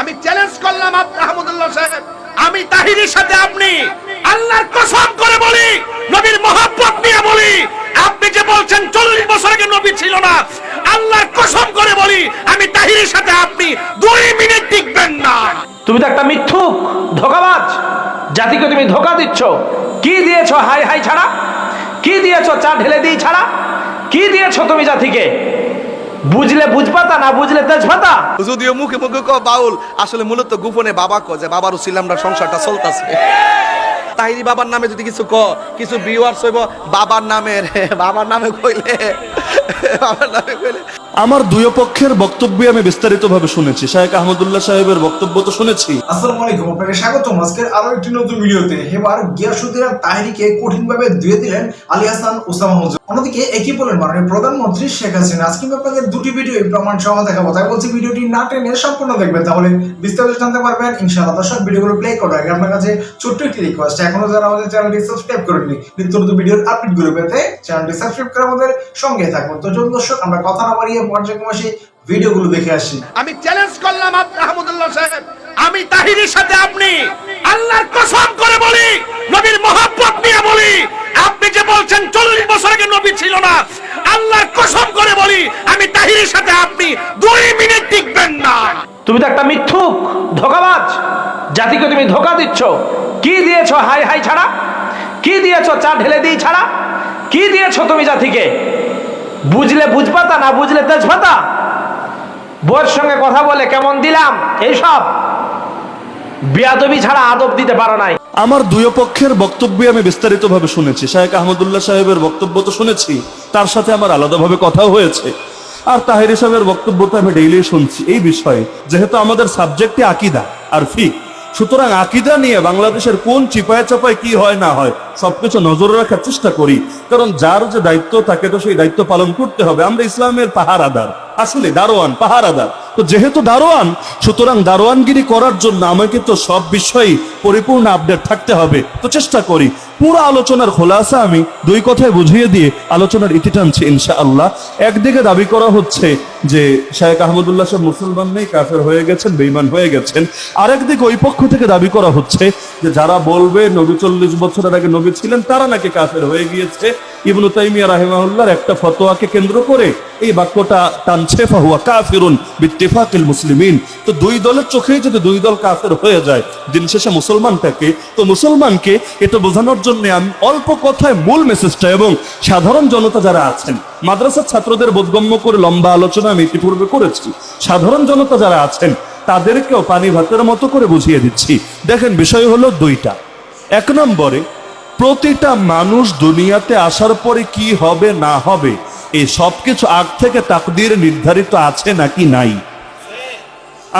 আমি চ্যালেঞ্জ করলাম আহমদুল্লাহ সাহেব। আমি তাহিরের সাথে আপনি আল্লাহর কসম করে বলি, নবীর মহাব্বত নিয়ে বলি, আপনি যে বলছেন চল্লিশ বছর আগে নবী ছিল না, আল্লাহর কসম করে বলি, আমি তাহিরের সাথে আপনি দুই মিনিট টিকবেন না। তুমি তো একটা মিথ্যুক, ধোকাবাজ। জাতিকে তুমি ধোকা দিচ্ছ। কি দিয়েছ হাই হাই ছাড়া? কি দিয়েছ চা ঢেলে দিই ছাড়া? কি দিয়েছ তুমি জাতিকে? বুঝলে বুঝপাতা, না বুঝলে তেজপাতা? যদিও মুখে মুখে ক বাউল, আসলে মূলত গোপনে বাবা ক যে বাবার উসিলামরা সংসারটা চলতেছে। তাইরি বাবার নামে যদি কিছু ক কিছু ভিউয়ার্স হইব, বাবার নামে বাবার নামে কইলে, বাবার নামে কইলে। আমার দুই পক্ষের বক্তব্য আমি বিস্তারিতভাবে শুনেছি। শাহেক আহমদুল্লাহ সাহেবের বক্তব্য তো শুনেছি। আসসালামু আলাইকুম, আপনাকে আজকের আরও একটি নতুন ভিডিওতে এবার গিয়াসুদ্দিন তাহিরিকে দিলেন হাসান ওসামা অন্যদিকে একই বলেন মাননীয় প্রধানমন্ত্রী শেখ হাসিনা। আজকে আমি আপনাদের দুটি ভিডিও প্রমাণ সহ দেখাবো। তাই বলছি, ভিডিওটি না টেনে সম্পূর্ণ দেখবেন, তাহলে বিস্তারিত জানতে পারবেন। ইনশাআল্লাহ দর্শক, ভিডিওগুলো প্লে করার আগে আপনার কাছে ছোট্ট একটি রিকোয়েস্ট এখনও যারা আমাদের চ্যানেলটি সাবস্ক্রাইব করেননি, নিত্য নতুন ভিডিওর আপডেটগুলো পেতে চ্যানেলটি সাবস্ক্রাইব করে আমাদের সঙ্গে থাকুন। তো চলুন দর্শক, আমরা কথা না বাড়িয়ে পর্যায়ক্রমে ভিডিওগুলো দেখে আসি। আমি চ্যালেঞ্জ করলাম আহমদুল্লাহ সাহেব। আমি তাহিরের সাথে আপনি আল্লাহর কসম করে বলি নবীর মহাব্বত নিয়ে বলি। আপনি যে বলছেন চল্লিশ বছর আগে নবী ছিল না আল্লাহর কসম করে বলি আমি তাহিরের সাথে আপনি দুই মিনিট টিকবেন না। তুমি তো একটা মিথ্যুক ধোকাবাজ। জাতিকে তুমি ধোকা দিচ্ছ। কি দিয়েছ হাই হাই ছাড়া? কি দিয়েছ চা ঢেলে দিই ছাড়া? কি দিয়েছ তুমি জাতিকে? বুঝলে বুঝপাতা, না বুঝলে তেজপাতা? বউয়ের সঙ্গে কথা বলে কেমন দিলাম? এইসব। বিয়াদবি ছাড়া আদব দিতে পারো নাই। আমার দুই পক্ষের বক্তব্য আমি বিস্তারিতভাবে শুনেছি। শাহেক আহমদুল্লাহ সাহেবের বক্তব্য তো শুনেছি, তার সাথে আমার আলাদাভাবে কথাও হয়েছে। আর তাহির সাহেবের বক্তব্য তো আমি ডেইলি শুনছি। এই বিষয়ে, যেহেতু আমাদের সাবজেক্টে আকিদা আর ফিক সুতরাং আকিদা নিয়ে বাংলাদেশের কোন চিপায় চাপায় কি হয় না হয়, সবকিছু নজরে রাখার চেষ্টা করি। কারণ যার যে দায়িত্ব থাকে তো সেই দায়িত্ব পালন করতে হবে। আমরা ইসলামের পাহারাদার, আসলে দারোয়ান, পাহারাদার। তো যেহেতু দারোয়ান, সুতরাং দারোয়ানগিরি করার জন্য আমাকে তো সব বিষয়েই পরিপূর্ণ আপডেট থাকতে হবে। তো চেষ্টা করি। পুরো আলোচনার খোলাসা আমি দুই কথায় বুঝিয়ে দিয়ে আলোচনার ইতি টানছি ইনশা আল্লাহ একদিকে দাবি করা হচ্ছে যে শাহেক আহমদুল্লাহ সাহেব মুসলমান নেই, কাফের হয়ে গেছেন বেইমান হয়ে গেছেন। আরেকদিকে ওই পক্ষ থেকে দাবি করা হচ্ছে যে যারা বলবে নবী চল্লিশ বছরের আগে নবী ছিলেন, তারা নাকি কাফের হয়ে গিয়েছে। ইবনু তাইমিয়া রাহিমাহুল্লাহর একটা ফতোয়াকে কেন্দ্র করে এই বাক্যটা টানছে, ফাহুয়া কাফিরুন বিত্তিফাকিল মুসলিমিন। তো দুই দলের চোখেই যদি দুই দল কাফের হয়ে যায়, দিন শেষে মুসলমানটাকে, তো মুসলমানকে এটা বোঝানোর জন্য আমি অল্প কথায় মূল মেসেজটা এবং সাধারণ জনতা যারা আছেন, মাদ্রাসার ছাত্রদের বোধগম্য করে লম্বা আলোচনা আমি ইতিপূর্বে করেছি। সাধারণ জনতা যারা আছেন, তাদেরকেও পানি ভাতের মতো করে বুঝিয়ে দিচ্ছি। দেখেন, বিষয় হলো দুইটা। এক নম্বরে, প্রতিটা মানুষ দুনিয়াতে আসার পরে কি হবে, না হবে, এই সবকিছু আগ থেকে তাকদির নির্ধারিত আছে নাকি নাই?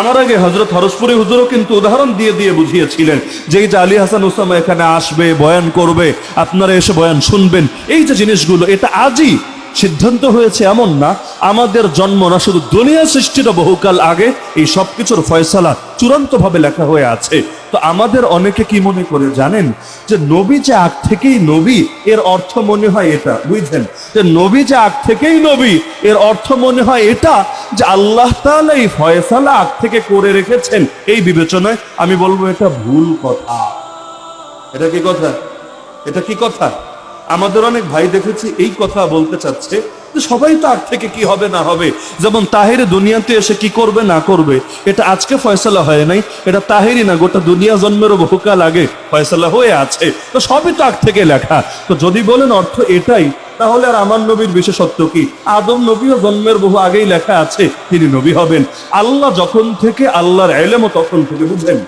আমার আগে হজরত হরসপুরি হুজুরও কিন্তু উদাহরণ দিয়ে দিয়ে বুঝিয়েছিলেন যে এই যে আলী হাসান ওসামা এখানে আসবে, বয়ান করবে, আপনারা এসে বয়ান শুনবেন। এই যে জিনিসগুলো, এটা আজই সিদ্ধান্ত হয়েছে এমন না, আমাদের জন্ম না, শুধু দুনিয়া সৃষ্টির বহুকাল আগে এই সবকিছুর ফয়সালা চূড়ান্তভাবে লেখা হয়ে আছে। তো আমাদের অনেকে কি মনে করে জানেন যে নবী যে আগ থেকেই নবী, এর অর্থ মনে হয় এটা বুঝছেন যে নবী যে আগ থেকেই নবী, এর অর্থ মনে হয় এটা যে আল্লাহ তাআলা এই ফয়সালা আগ থেকে করে রেখেছেন। এই বিবেচনায় আমি বলব এটা ভুল কথা। এটা কি কথা? এটা কি কথা? আমাদের অনেক ভাই দেখেছি এই কথা বলতে চাচ্ছে সবাই তো আগ থেকে কি হবে না হবে। যেমন তাহেরে দুনিয়াতে এসে কি করবে না করবে, এটা আজকে ফয়সালা হয় নাই, এটা তাহেরি না, গোটা দুনিয়া জন্মেরও বহুকাল আগে ফয়সালা হয়ে আছে। তো সবই তো আগ থেকে লেখা। তো যদি বলেন অর্থ এটাই, তাহলে আর আমার নবীর বিশেষত্ব কি? আদম নবীও জন্মের বহু আগেই লেখা আছে, তিনি নবী হবেন। আল্লাহ যখন থেকে আল্লাহর এলেমও তখন থেকে বুঝলেন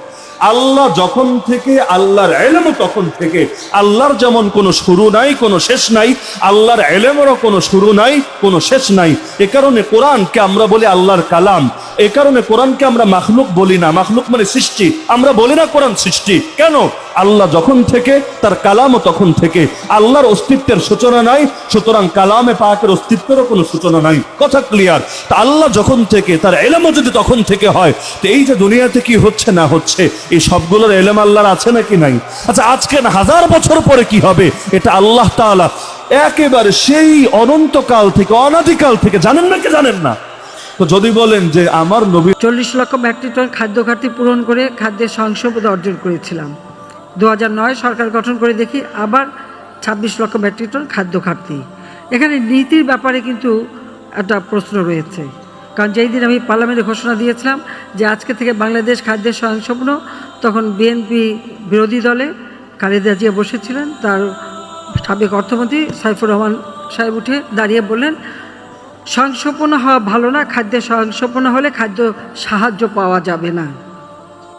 আল্লাহ যখন থেকে, আল্লাহর এলেম তখন থেকে, আল্লাহর যেমন কোনো শুরু নাই, কোনো শেষ নাই, আল্লাহর এলেমেরও কোনো শুরু নাই, কোনো শেষ নাই। এ কারণে কোরআনকে আমরা বলি আল্লাহর কালাম। এ কারণে কোরআনকে আমরা মাখলুক বলি না। মাখলুক মানে সৃষ্টি। আমরা বলি না কোরআন সৃষ্টি। কেন? আল্লাহ যখন থেকে, তার কালামও তখন থেকে। আল্লাহর অস্তিত্বের সূচনা নাই, সুতরাং কালামে পাকের অস্তিত্বেরও কোনো সূচনা নাই। কথা ক্লিয়ার তা আল্লাহ যখন থেকে, তার এলেমও যদি তখন থেকে হয়, তো এই যে দুনিয়াতে কি হচ্ছে না হচ্ছে, এই সবগুলোর এলেম আল্লাহর আছে নাকি নাই? আচ্ছা আজকে হাজার বছর পরে কি হবে? এটা আল্লাহ তাআলা একেবারে সেই অনন্তকাল থেকে, অনাদিকাল থেকে জানেন না কি জানেন না? তো যদি বলেন যে আমার নবী চল্লিশ লক্ষ টন খাদ্য ঘাটতি পূরণ করে খাদ্যের স্বয়ংসম্পদ অর্জন করেছিলাম। দু সরকার গঠন করে দেখি আবার ছাব্বিশ লক্ষ মেট্রিক টন খাদ্য ঘাটতি। এখানে নীতির ব্যাপারে কিন্তু একটা প্রশ্ন রয়েছে। কারণ যেই দিন আমি পার্লামেন্টে ঘোষণা দিয়েছিলাম যে আজকে থেকে বাংলাদেশ খাদ্যের স্বয়ংসম্পূর্ণ, তখন বিএনপি বিরোধী দলে খালেদা জিয়া বসেছিলেন, তার সাবেক অর্থমন্ত্রী সাইফুর রহমান সাহেব উঠে দাঁড়িয়ে বললেন স্বয়ংসম্পন্ন হওয়া ভালো না, খাদ্যে স্বয়ংসম্পন্ন হলে খাদ্য সাহায্য পাওয়া যাবে না।